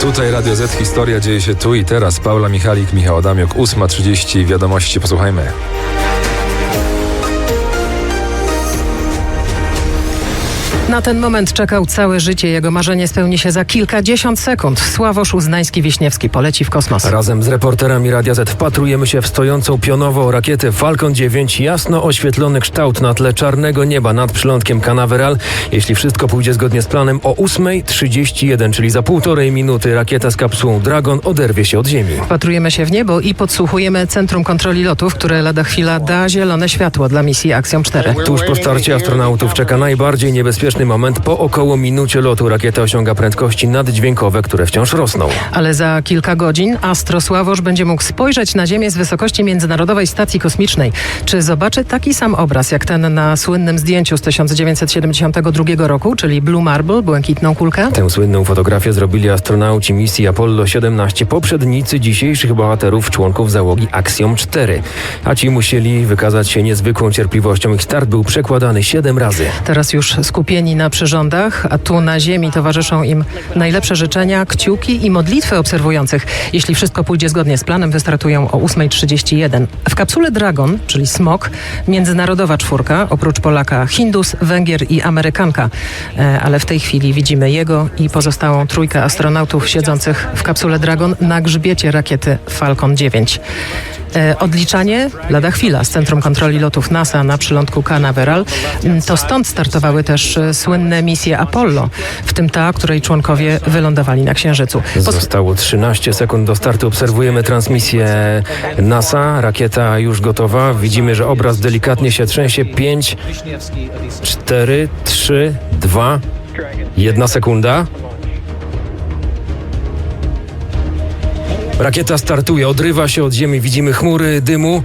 Tutaj Radio Z Historia dzieje się tu i teraz. Paula Michalik, Michał Adamiok, 8.30 wiadomości. Posłuchajmy. Na ten moment czekał całe życie. Jego marzenie spełni się za kilkadziesiąt sekund. Sławosz Uznański-Wiśniewski poleci w kosmos. Razem z reporterami Radia Z wpatrujemy się w stojącą pionowo rakietę Falcon 9. Jasno oświetlony kształt na tle czarnego nieba nad przylądkiem Canaveral. Jeśli wszystko pójdzie zgodnie z planem, o 8.31, czyli za półtorej minuty, rakieta z kapsułą Dragon oderwie się od Ziemi. Wpatrujemy się w niebo i podsłuchujemy Centrum Kontroli Lotów, które lada chwila da zielone światło dla misji Axiom 4. Tuż po starcie astronautów czeka najbardziej niebezpieczny moment. Po około minucie lotu rakieta osiąga prędkości naddźwiękowe, które wciąż rosną. Ale za kilka godzin Astro Sławosz będzie mógł spojrzeć na Ziemię z wysokości Międzynarodowej Stacji Kosmicznej. Czy zobaczy taki sam obraz jak ten na słynnym zdjęciu z 1972 roku, czyli Blue Marble, błękitną kulkę? Tę słynną fotografię zrobili astronauci misji Apollo 17, poprzednicy dzisiejszych bohaterów, członków załogi Axiom 4. A ci musieli wykazać się niezwykłą cierpliwością. Ich start był przekładany 7 razy. Teraz już skupieni na przyrządach, a tu na Ziemi towarzyszą im najlepsze życzenia, kciuki i modlitwy obserwujących. Jeśli wszystko pójdzie zgodnie z planem, wystartują o 8.31. W kapsule Dragon, czyli Smok, międzynarodowa czwórka, oprócz Polaka Hindus, Węgier i Amerykanka. E, ale w tej chwili widzimy jego i pozostałą trójkę astronautów siedzących w kapsule Dragon na grzbiecie rakiety Falcon 9. E, Odliczanie lada chwila z Centrum Kontroli Lotów NASA na przylądku Canaveral. Mm, To stąd startowały też e, słynne misje Apollo, w tym ta, której członkowie wylądowali na Księżycu. Pos- Zostało 13 sekund do startu. Obserwujemy transmisję NASA. Rakieta już gotowa. Widzimy, że obraz delikatnie się trzęsie. 5, 4, 3, 2, 1 sekunda. Rakieta startuje, odrywa się od ziemi. Widzimy chmury dymu.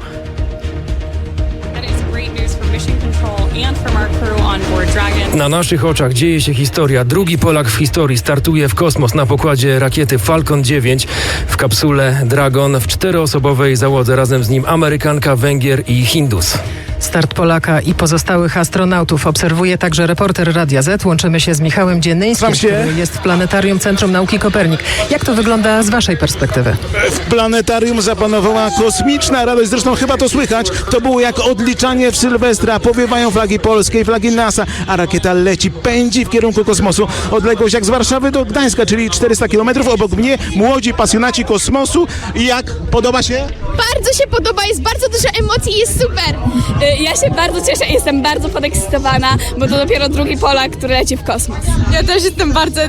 Na naszych oczach dzieje się historia. Drugi Polak w historii startuje w kosmos na pokładzie rakiety Falcon 9 w kapsule Dragon w czteroosobowej załodze. Razem z nim Amerykanka, Węgier i Hindus. Start Polaka i pozostałych astronautów obserwuje także reporter Radia Z. Łączymy się z Michałem Dziennyńskim, który jest w Planetarium Centrum Nauki Kopernik. Jak to wygląda z waszej perspektywy? W planetarium zapanowała kosmiczna radość, zresztą chyba to słychać. To było jak odliczanie w Sylwestra. Powiewają flagi polskiej, flagi NASA, a rakieta leci, pędzi w kierunku kosmosu. Odległość jak z Warszawy do Gdańska, czyli 400 km. Obok mnie młodzi pasjonaci kosmosu. Jak podoba się? Bardzo się podoba, jest bardzo dużo emocji i jest super. Ja się bardzo cieszę i jestem bardzo podekscytowana, bo to dopiero drugi Polak, który leci w kosmos. Ja też jestem bardzo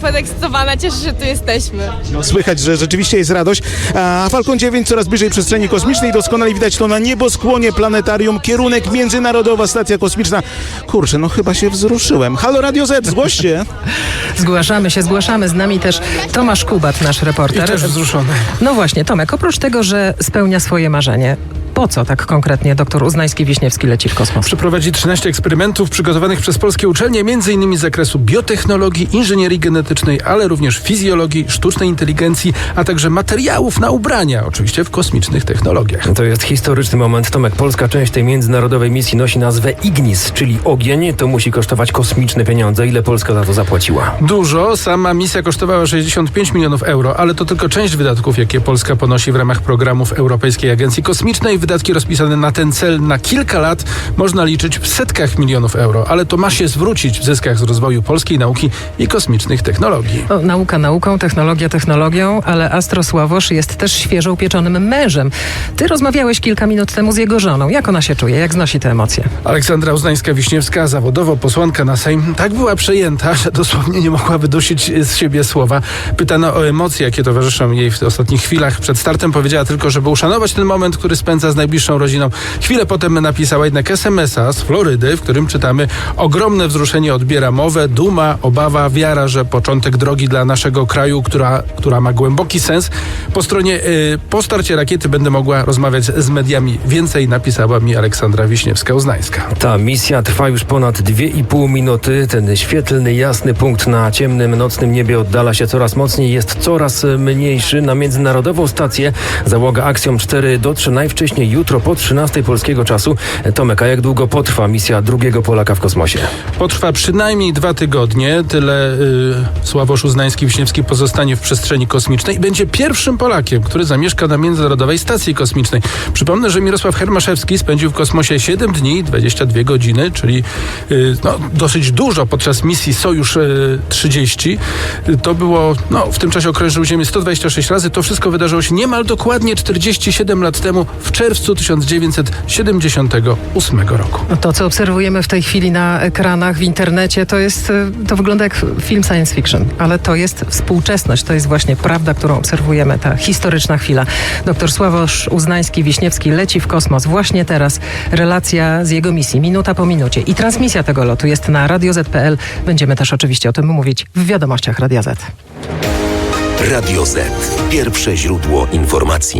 podekscytowana, cieszę się, że tu jesteśmy. No, słychać, że rzeczywiście jest radość. A Falcon 9 coraz bliżej przestrzeni kosmicznej. Doskonale widać to na nieboskłonie planetarium. Kierunek Międzynarodowa Stacja Kosmiczna. Kurczę, no chyba się wzruszyłem. Halo Radio Z, zgłoście. Zgłaszamy się, zgłaszamy. Z nami też Tomasz Kubat, nasz reporter. też wzruszony. No właśnie, Tomek, oprócz tego, że spełnia swoje marzenie, po co tak konkretnie doktor Uznański-Wiśniewski leci w kosmos? Przeprowadzi 13 eksperymentów przygotowanych przez polskie uczelnie, m.in. z zakresu biotechnologii, inżynierii genetycznej, ale również fizjologii, sztucznej inteligencji, a także materiałów na ubrania, oczywiście w kosmicznych technologiach. To jest historyczny moment. Tomek, polska część tej międzynarodowej misji nosi nazwę Ignis, czyli ogień. To musi kosztować kosmiczne pieniądze. Ile Polska za to zapłaciła? Dużo, sama misja kosztowała 65 milionów euro, ale to tylko część wydatków, jakie Polska ponosi w ramach programów Europejskiej Agencji Kosmicznej. Wydatki rozpisane na ten cel na kilka lat można liczyć w setkach milionów euro, ale to ma się zwrócić w zyskach z rozwoju polskiej nauki i kosmicznych technologii. O, nauka nauką, technologia technologią, ale Astro Sławosz jest też świeżo upieczonym mężem. Ty rozmawiałeś kilka minut temu z jego żoną. Jak ona się czuje? Jak znosi te emocje? Aleksandra Uznańska-Wiśniewska, zawodowo posłanka na Sejm, tak była przejęta, że dosłownie nie mogła wydusić z siebie słowa. Pytano o emocje, jakie towarzyszą jej w ostatnich chwilach. Przed startem powiedziała tylko, żeby uszanować ten moment, który spędza z najbliższą rodziną. Chwilę potem napisała jednak SMS-a z Florydy, w którym czytamy ogromne wzruszenie odbiera mowę, duma, obawa, wiara, że początek drogi dla naszego kraju, która, która ma głęboki sens. Po stronie, y, po starcie rakiety będę mogła rozmawiać z mediami. Więcej napisała mi Aleksandra Wiśniewska-Uznańska. Ta misja trwa już ponad 2,5 minuty. Ten świetlny, jasny punkt na ciemnym, nocnym niebie oddala się coraz mocniej, jest coraz mniejszy. Na międzynarodową stację załoga Axiom 4 dotrze najwcześniej jutro po 13 polskiego czasu. Tomek, a jak długo potrwa misja drugiego Polaka w kosmosie? Potrwa przynajmniej dwa tygodnie. Tyle y, Sławosz Uznański-Wiśniewski pozostanie w przestrzeni kosmicznej i będzie pierwszym Polakiem, który zamieszka na Międzynarodowej Stacji Kosmicznej. Przypomnę, że Mirosław Hermaszewski spędził w kosmosie 7 dni i 22 godziny, czyli y, no, dosyć dużo podczas misji Sojusz y, 30. Y, To było, no, w tym czasie okrążył Ziemię 126 razy. To wszystko wydarzyło się niemal dokładnie 47 lat temu, w czerwcu 1978 roku. No To, co obserwujemy w tej chwili na ekranach, w internecie, to jest, y, to wygląda jak film science fiction, ale to jest współczesność, to jest właśnie prawda, którą obserwujemy, ta historyczna chwila. Doktor Sławosz Uznański-Wiśniewski leci w kosmos właśnie teraz. Relacja z jego misji, minuta po minucie. I transmisja tego lotu jest na Radio Z.pl. Będziemy też oczywiście o tym mówić w wiadomościach Radia Z. Radio Z. Pierwsze źródło informacji.